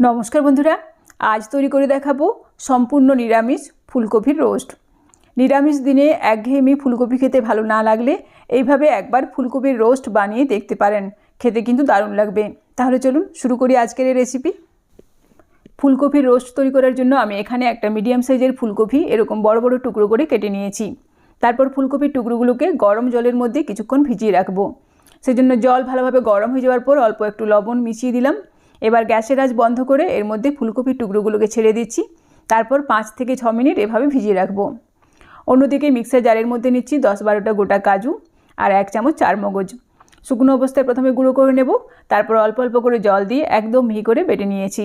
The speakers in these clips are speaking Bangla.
নমস্কার বন্ধুরা, আজ তৈরি করে দেখাবো সম্পূর্ণ নিরামিষ ফুলকপির রোস্ট। নিরামিষ দিনে একঘেয়েমি ফুলকপি খেতে ভালো না লাগলে এইভাবে একবার ফুলকপির রোস্ট বানিয়ে দেখতে পারেন। খেতে কিন্তু দারুণ লাগবে। তাহলে চলুন শুরু করি আজকের এই রেসিপি ফুলকপির রোস্ট তৈরি করার জন্য আমি এখানে একটা মিডিয়াম সাইজের ফুলকপি এরকম বড় বড় টুকরো করে কেটে নিয়েছি। তারপর ফুলকপির টুকরোগুলোকে গরম জলের মধ্যে কিছুক্ষণ ভিজিয়ে রাখব। সেজন্য জল ভালোভাবে গরম হয়ে যাওয়ার পর অল্প একটু লবণ মিশিয়ে দিলাম। এবার গ্যাসের আজ বন্ধ করে এর মধ্যে ফুলকপির টুকরোগুলোকে ছেড়ে দিচ্ছি। তারপর পাঁচ থেকে ছ মিনিট এভাবে ভিজিয়ে রাখব। অন্যদিকে মিক্সার জারের মধ্যে নিচ্ছি দশ বারোটা গোটা কাজু আর এক চামচ চার মগজ শুকনো অবস্থায় প্রথমে গুঁড়ো করে নেব, তারপর অল্প অল্প করে জল দিয়ে একদম মিহি করে বেটে নিয়েছি।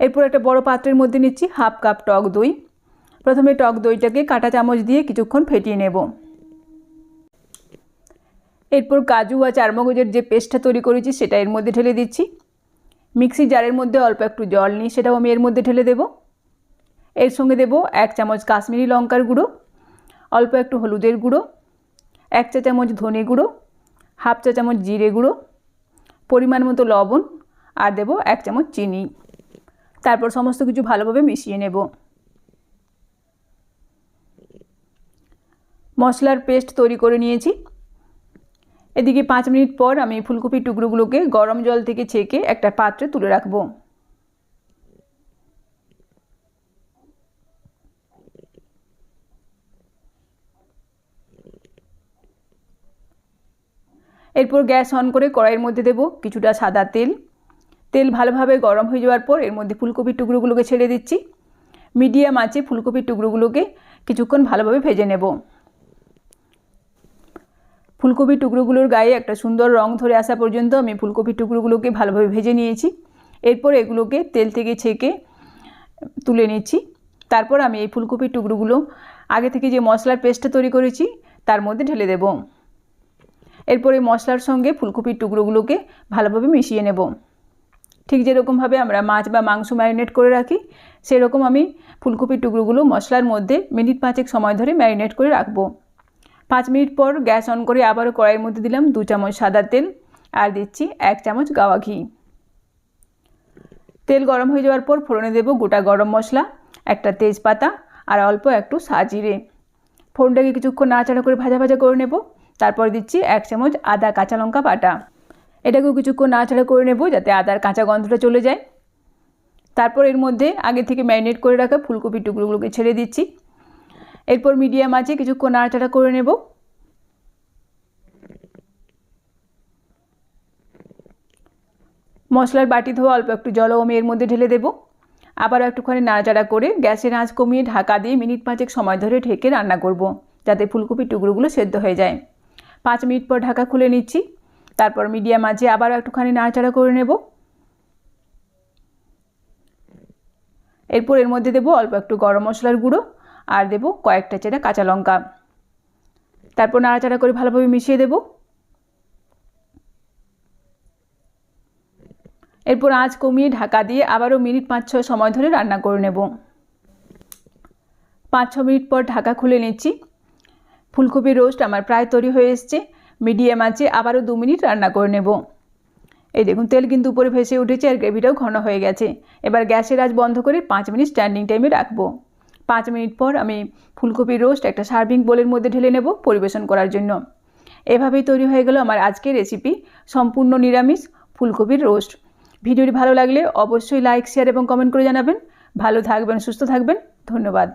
এরপর একটা বড় পাত্রের মধ্যে নিচ্ছি হাফ কাপ টক দই। প্রথমে টক দইটাকে কাঁটা চামচ দিয়ে কিছুক্ষণ ফেটিয়ে নেব। এরপর কাজু আর চারমগজের যে পেস্টটা তৈরি করেছি, সেটা এর মধ্যে ঢেলে দিচ্ছি। মিক্সি জারের মধ্যে অল্প একটু জল নিই সেটাও আমি এর মধ্যে ঢেলে দেব। এর সঙ্গে দেব এক চামচ কাশ্মীরি লঙ্কার গুঁড়ো, অল্প একটু হলুদের গুঁড়ো, এক চা চামচ ধনে গুঁড়ো, হাফ চা চামচ জিরে গুঁড়ো, পরিমাণ মতো লবণ, আর দেব এক চামচ চিনি। তারপর সমস্ত কিছু ভালোভাবে মিশিয়ে নেব। মশলার পেস্ট তৈরি করে নিয়েছি। এদিকে পাঁচ মিনিট পর আমি ফুলকপির টুকরোগুলোকে গরম জল থেকে ছেঁকে একটা পাত্রে তুলে রাখব। এরপর গ্যাস অন করে কড়াইয়ের মধ্যে দেব কিছুটা সাদা তেল। তেল ভালোভাবে গরম হয়ে যাওয়ার পর এর মধ্যে ফুলকপির টুকরোগুলোকে ছেড়ে দিচ্ছি। মিডিয়াম আঁচে ফুলকপির টুকরোগুলোকে কিছুক্ষণ ভালোভাবে ভেজে নেব। ফুলকপির টুকরোগুলোর গায়ে একটা সুন্দর রং ধরে আসা পর্যন্ত আমি ফুলকপির টুকরোগুলোকে ভালোভাবে ভেজে নিয়েছি। এরপর এগুলোকে তেল থেকে ছেঁকে তুলে নিচ্ছি। তারপর আমি এই ফুলকপির টুকরোগুলো আগে থেকে যে মশলার পেস্টটা তৈরি করেছি, তার মধ্যে ঢেলে দেব। এরপর এই মশলার সঙ্গে ফুলকপির টুকরোগুলোকে ভালোভাবে মিশিয়ে নেব। ঠিক যেরকমভাবে আমরা মাছ বা মাংস ম্যারিনেট করে রাখি, সেরকম আমি ফুলকপির টুকরোগুলো মশলার মধ্যে মিনিট পাঁচেক সময় ধরে ম্যারিনেট করে রাখব। পাঁচ মিনিট পর গ্যাস অন করে আবারও কড়াইয়ের মধ্যে দিলাম দু চামচ সাদা তেল আর দিচ্ছি এক চামচ গাওয়া ঘি। তেল গরম হয়ে যাওয়ার পর ফোড়নে দেব গোটা গরম মশলা, একটা তেজপাতা আর অল্প একটু সাজিরে। ফোড়নটাকে কিছুক্ষণ নাড়াচাড়া করে ভাজা ভাজা করে নেব, তারপর দিচ্ছি এক চামচ আদা কাঁচা লঙ্কা বাটা। এটাকেও কিছুক্ষণ নাড়াচাড়া করে নেব যাতে আদার কাঁচা গন্ধটা চলে যায়। তারপর এর মধ্যে আগে থেকে ম্যারিনেট করে রাখা ফুলকপির টুকরোগুলোকে ছেড়ে দিচ্ছি। এরপর মিডিয়াম আছে, কিছুক্ষণ নাড়াচাড়া করে নেব। মশলার বাটি ধোয়া, অল্প একটু জলও আমি এর মধ্যে ঢেলে দেব। আবারও একটুখানি নাড়াচাড়া করে গ্যাসের আঁচ কমিয়ে ঢাকা দিয়ে মিনিট পাঁচেক সময় ধরে ঢেকে রান্না করব, যাতে ফুলকপির টুকরোগুলো সেদ্ধ হয়ে যায়। পাঁচ মিনিট পর ঢাকা খুলে নিচ্ছি। তারপর মিডিয়াম আঁচে আবারও একটুখানি নাড়াচাড়া করে নেব। এরপর এর মধ্যে দেবো অল্প একটু গরম মশলার গুঁড়ো। আর দেব কয়েকটা চেরা কাঁচা লঙ্কা। তারপর নাড়াচাড়া করে ভালোভাবে মিশিয়ে দেব। এরপর আঁচ কমিয়ে ঢাকা দিয়ে আবারও মিনিট পাঁচ ছয় সময় ধরে রান্না করে নেব। পাঁচ ছ মিনিট পর ঢাকা খুলে নিচ্ছি। ফুলকপির রোস্ট আমার প্রায় তৈরি হয়ে এসছে। মিডিয়াম আছে আবারও দু মিনিট রান্না করে নেব। এই দেখুন, তেল কিন্তু উপরে ভেসে উঠেছে আর গ্রেভিটাও ঘন হয়ে গেছে। এবার গ্যাসের আজ বন্ধ করে পাঁচ মিনিট স্ট্যান্ডিং টাইমে রাখব। পাঁচ মিনিট পর আমি ফুলকপির রোস্ট, একটা সার্ভিং বোলের মধ্যে ঢেলে নেব পরিবেশন করার জন্য। এভাবেই তৈরি হয়ে গেল আমার আজকের রেসিপি, সম্পূর্ণ নিরামিষ ফুলকপির রোস্ট। ভিডিওটি ভালো লাগলে অবশ্যই লাইক, শেয়ার এবং কমেন্ট করে জানাবেন। ভালো থাকবেন, সুস্থ থাকবেন। ধন্যবাদ।